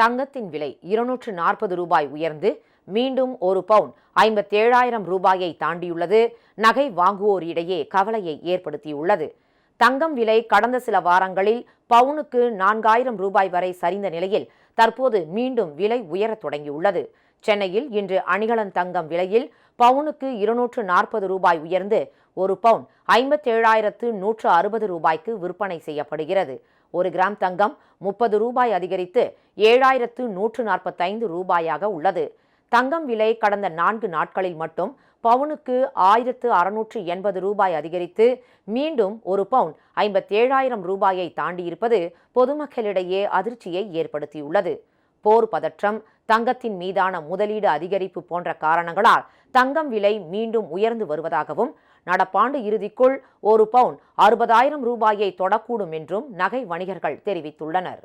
தங்கத்தின் விலை இருநூற்று நாற்பது ரூபாய் உயர்ந்து மீண்டும் ஒரு பவுன் ஐம்பத்தேழாயிரம் ரூபாயை தாண்டியுள்ளது. நகை வாங்குவோரிடையே கவலையை ஏற்படுத்தியுள்ளது. தங்கம் விலை கடந்த சில வாரங்களில் பவுனுக்கு நான்காயிரம் ரூபாய் வரை சரிந்த நிலையில் தற்போது மீண்டும் விலை உயரத் தொடங்கியுள்ளது. சென்னையில் இன்று அணிகலன் தங்கம் விலையில் பவுனுக்கு இருநூற்று நாற்பது ரூபாய் உயர்ந்து ஒரு பவுன் ஐம்பத்தேழாயிரத்து நூற்று அறுபது ரூபாய்க்கு விற்பனை செய்யப்படுகிறது. ஒரு கிராம் தங்கம் முப்பது ரூபாய் அதிகரித்து ஏழாயிரத்து நூற்று நாற்பத்தைந்து ரூபாயாக உள்ளது. தங்கம் விலை கடந்த நான்கு நாட்களில் மட்டும் பவுனுக்கு ஆயிரத்து அறுநூற்று எண்பது ரூபாய் அதிகரித்து மீண்டும் ஒரு பவுன் ஐம்பத்தேழாயிரம் ரூபாயை தாண்டியிருப்பது பொதுமக்களிடையே அதிர்ச்சியை ஏற்படுத்தியுள்ளது. போர் பதற்றம் தங்கத்தின் மீதான முதலீடு அதிகரிப்பு போன்ற காரணங்களால் தங்கம் விலை மீண்டும் உயர்ந்து வருவதாகவும் நடப்பாண்டு இறுதிக்குள் ஒரு பவுன் அறுபதாயிரம் ரூபாயை தொடக்கூடும் என்றும் நகை வணிகர்கள் தெரிவித்துள்ளனர்.